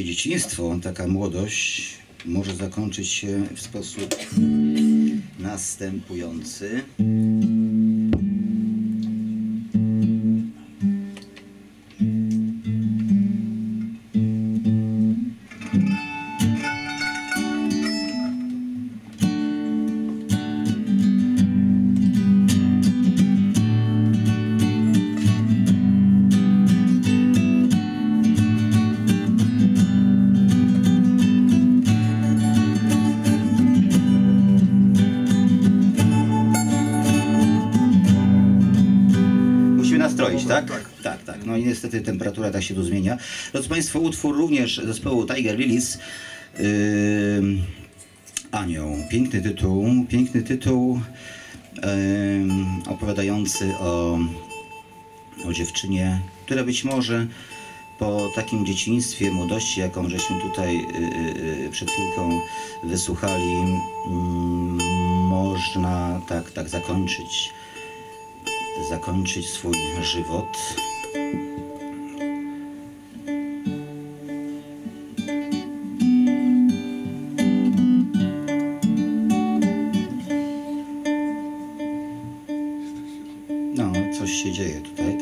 takie dzieciństwo, taka młodość może zakończyć się w sposób następujący. Nastroić, tak? Tak, tak. No i niestety temperatura tak się tu zmienia. Drodzy Państwo, utwór również zespołu Tiger Lilies. Yy, Anioł. Piękny tytuł. Piękny tytuł yy, opowiadający o, o dziewczynie, która być może po takim dzieciństwie, młodości, jaką żeśmy tutaj yy, yy, przed chwilką wysłuchali, mm, można tak, tak zakończyć zakończyć swój żywot. No, coś się dzieje tutaj,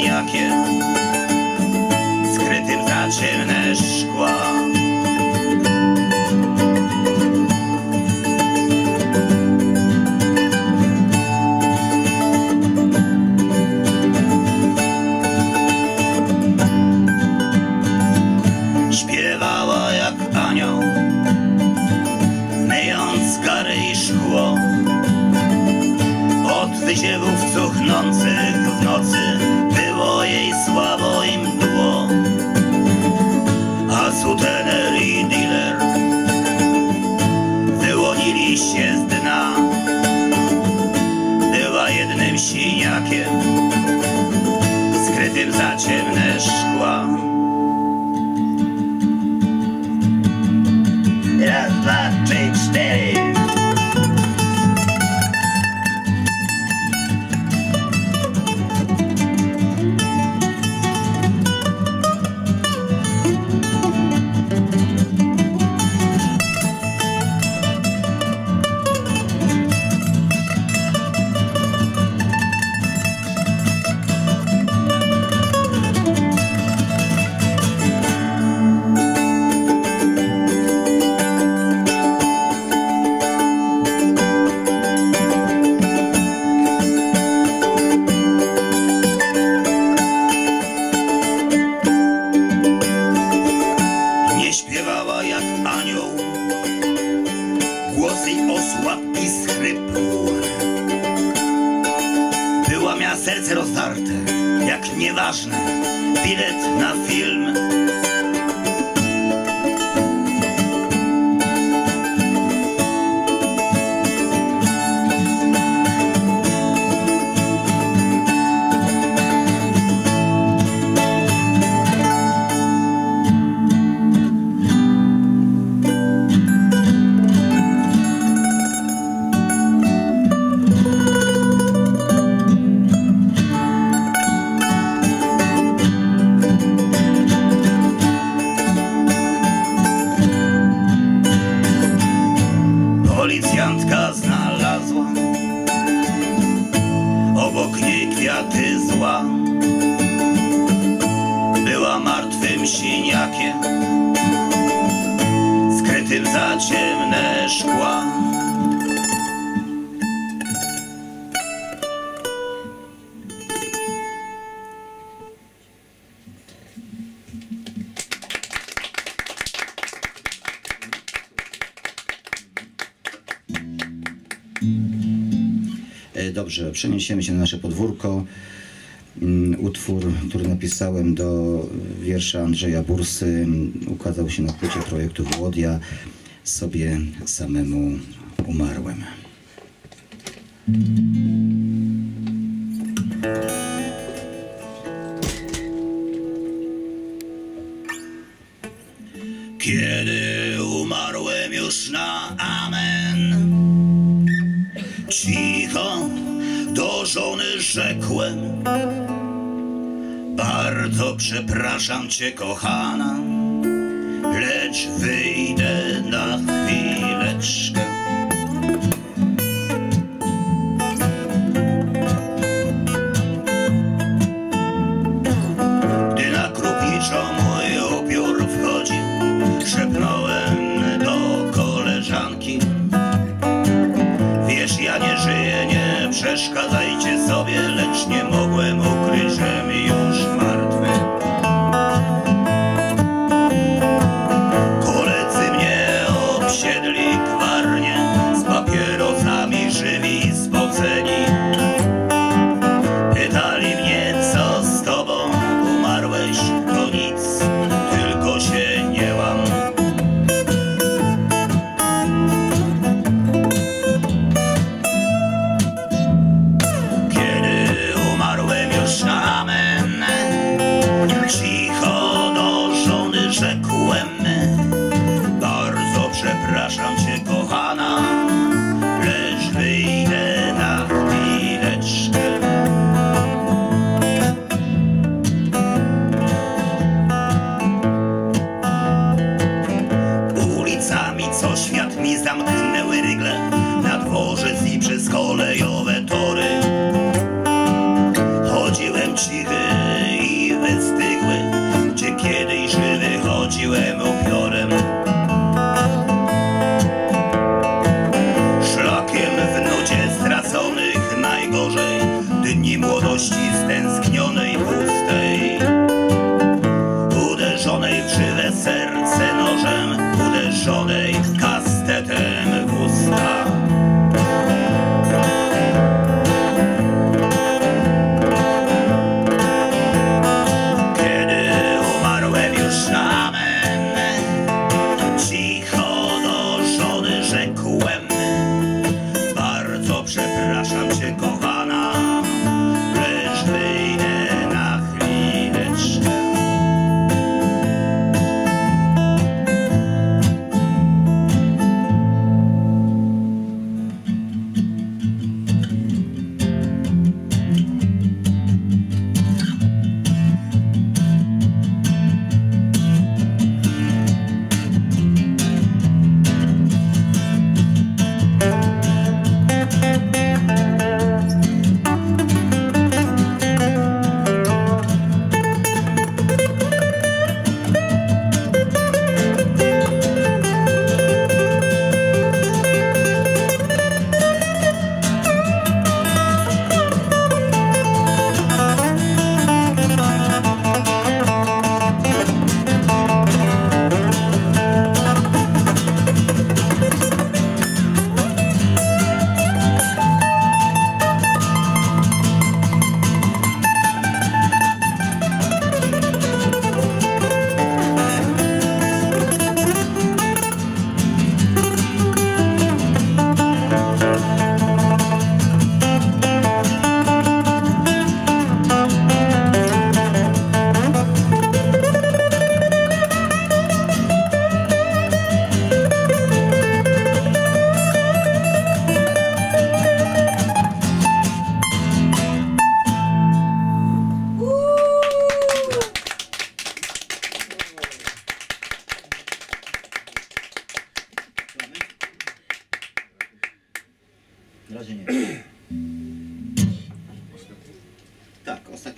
siniakiem, skrytym za ciemne szkła. Za ciemne szkła. Przeniesiemy się na nasze podwórko. Mm, Utwór, który napisałem do wiersza Andrzeja Bursy, ukazał się na płycie projektu Włodia. Sobie samemu umarłem. Kiedy umarłem już na amen Cicho żony rzekłem. Bardzo przepraszam cię kochana Lecz wyjdę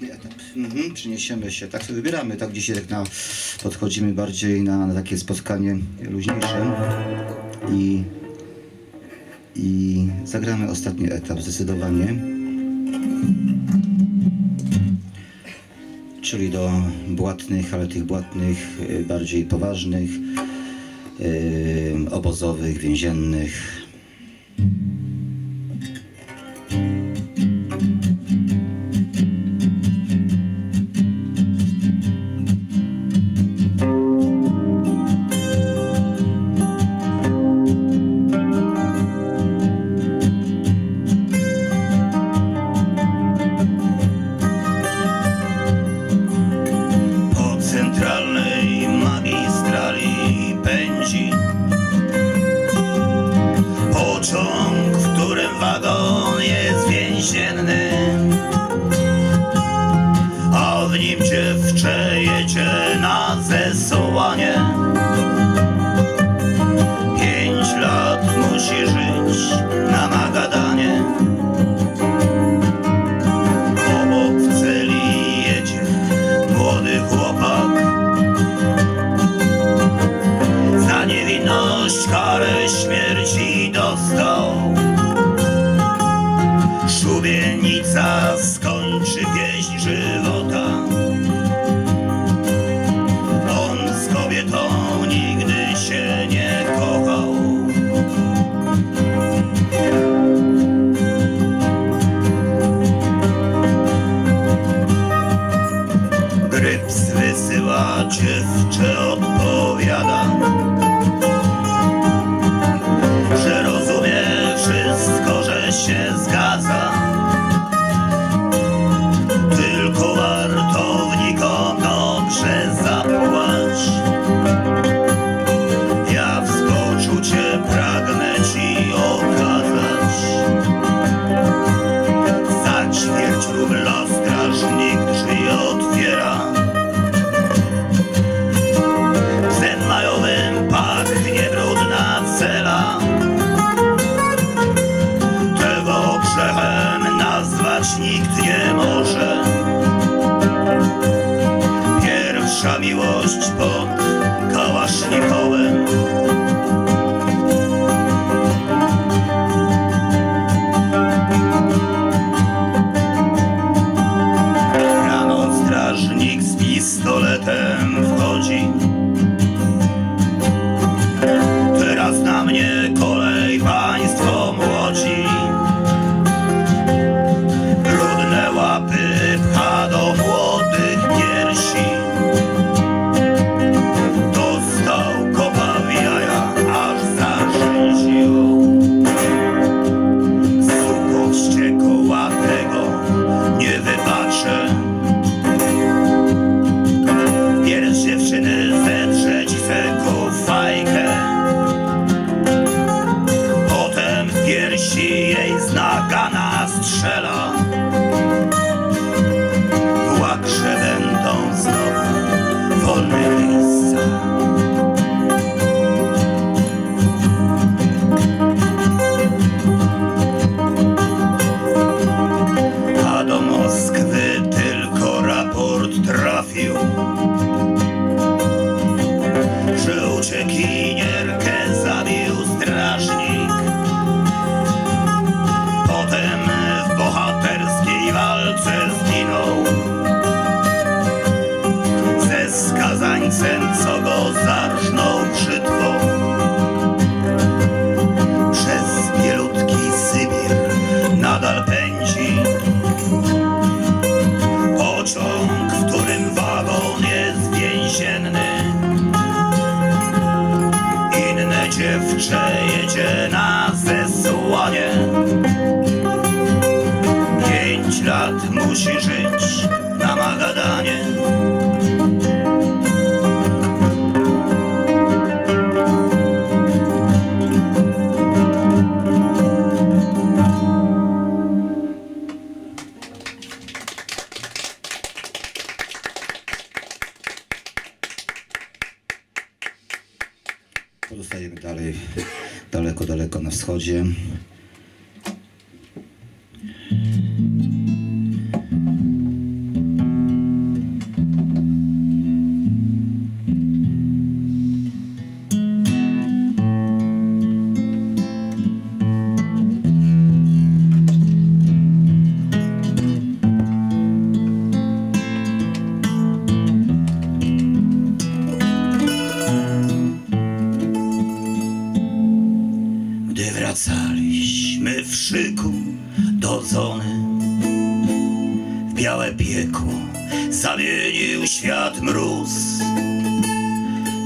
następny etap. Mhm, przeniesiemy się, tak sobie wybieramy, tak dzisiaj tak na, podchodzimy bardziej na, na takie spotkanie luźniejsze i, i zagramy ostatni etap zdecydowanie. Czyli do błatnych, ale tych błatnych, y, bardziej poważnych, yy, obozowych, więziennych, lleva. musi żyć na Magadanie. Pozostajemy dalej, daleko, daleko na wschodzie. Piekło zamienił świat mróz.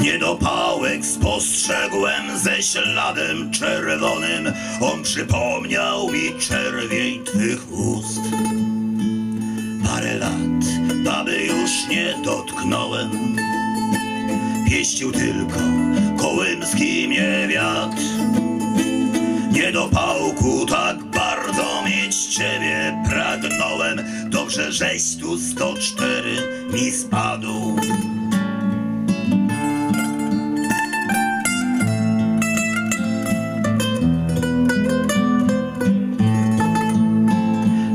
Niedopałek spostrzegłem ze śladem czerwonym. On przypomniał mi czerwień twych ust. Parę lat baby już nie dotknąłem. Pieścił tylko kołymski mnie wiatr Nie do pałku tak bardzo mieć ciebie pragnąłem Dobrze, żeś tu 104 mi spadł.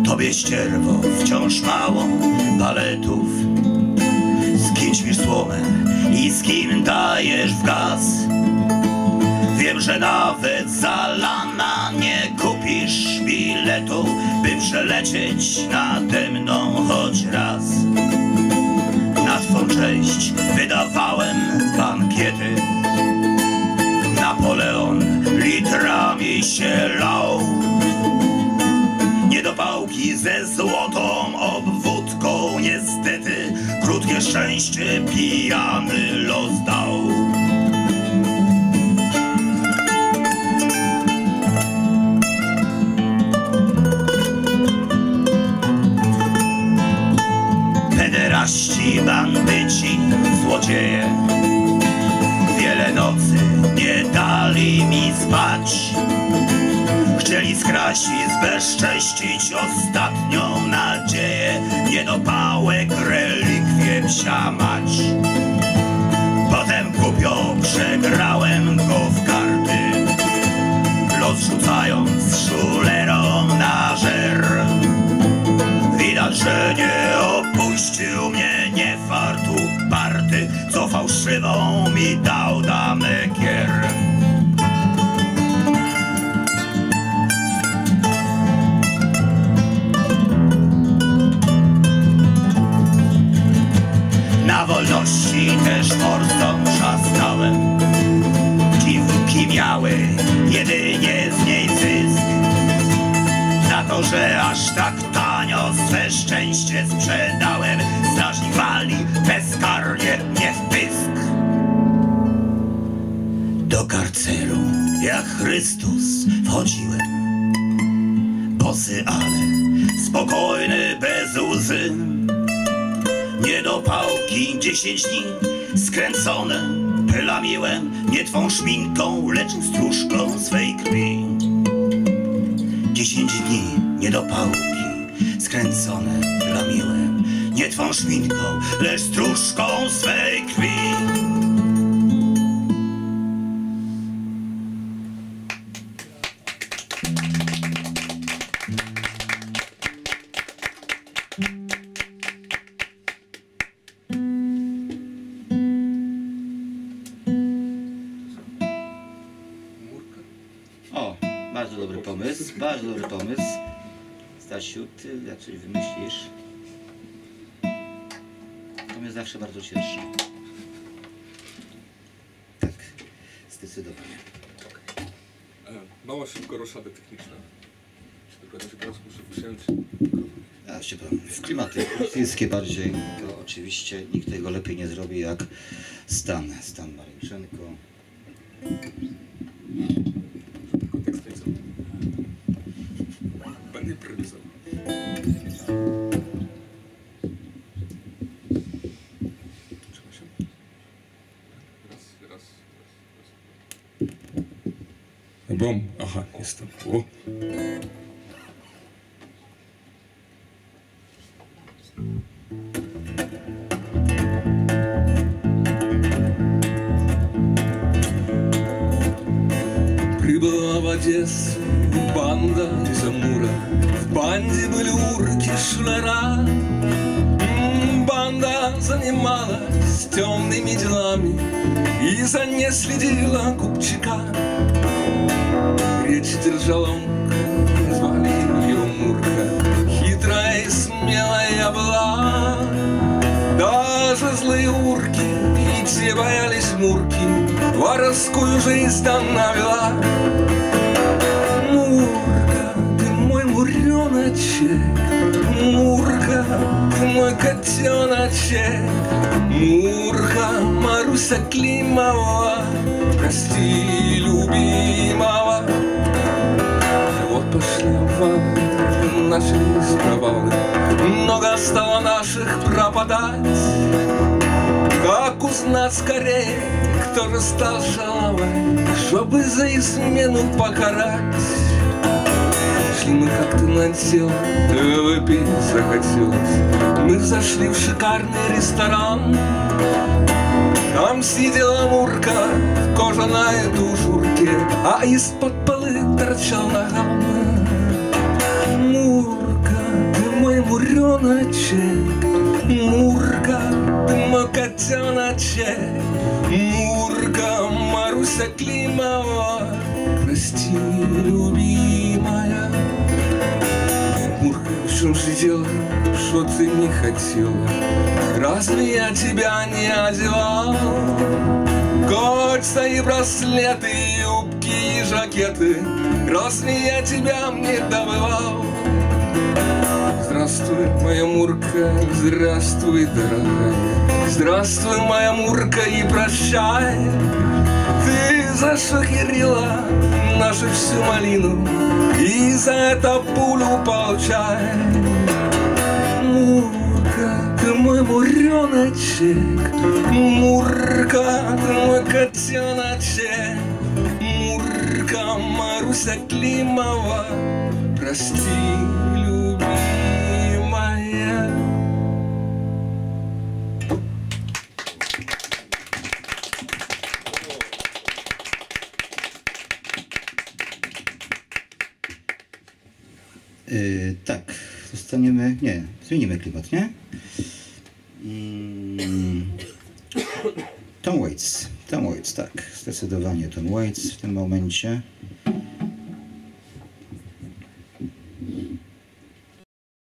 Tobie ścierwo wciąż mało baletów. Z kim ćwisz słomę i z kim dajesz w gaz? Wiem, że nawet za lana nie kupisz biletu przelecieć nade mną choć raz. Na twą cześć wydawałem bankiety. Napoleon litrami się lał. Niedopałki ze złotą obwódką Niestety krótkie szczęście pijany los dał bandyci, złodzieje. Wiele nocy nie dali mi spać. Chcieli skraść i zbezcześcić ostatnią nadzieję. Niedopałek, relikwie psia mać. Potem głupio przegrałem go w karty Los rzucając szulerom na żer. Widać, że nie opuścił mnie Co fałszywą mi dał damę kier Na wolności też forsą trzaskałem. Dziwki miały jedynie z to, że aż tak tanio swe szczęście sprzedałem. Strażnik wali bezkarnie mnie w pysk. Do karceru jak Chrystus wchodziłem. Bosy, ale spokojny, bez łzy. Nie do pałki dziesięć dni skręcone. Plamiłem nie twą szminką, lecz stróżką swej krwi Dziesięć dni nie do pałki skręcone plamiłem Nie twą szminką, lecz stróżką swej krwi ty coś wymyślisz, to mnie zawsze bardzo cieszy. Tak, zdecydowanie. E, Mała szybko roszada techniczna. Dokładnie się teraz muszę wziąć. Ja się powiem, w klimaty chińskie bardziej, to oczywiście nikt tego lepiej nie zrobi jak Stan, Stan Maryczenko. Прибыла в Одессу банда из В банде были урки М, Банда занималась темными делами И за ней следила Купчика. Речь держала Мурка, смелая была. Даже злые урки и те боялись Мурки. Воровскую жизнь она вела. Мурка, муреночек, Мурка, ты мой котеночек, Мурка, Маруся Климова, прости любимого. Вот пошли обвалы, начались провалы, Много стало наших пропадать. Как узнать скорее, кто же стал жаловать, Чтобы за измену покарать? Шли мы как-то на тело, выпить захотелось. Мы зашли в шикарный ресторан, Там сидела Мурка в кожаной тужурке, А из-под полы торчал наган. Муреночек, Мурка, ты мой котеночек, Мурка, Маруся Климова, прости, любимая. Мурка, в чем же дело, что ты не хотела? Разве я тебя не одевал? Кольца и браслеты, юбки и жакеты, Разве я тебя мне добывал? Здравствуй, моя Мурка, здравствуй, дорогая. Здравствуй, моя Мурка, и прощай. Ты зашахерила нашу всю малину И за это пулю получай. Мурка, ты мой муреночек. Мурка, ты мой котеночек. Мурка, Маруся Климова Прости, Nie, zmienimy klimat, nie? Mm, Tom Waits. Tom Waits, tak. Zdecydowanie Tom Waits w tym momencie.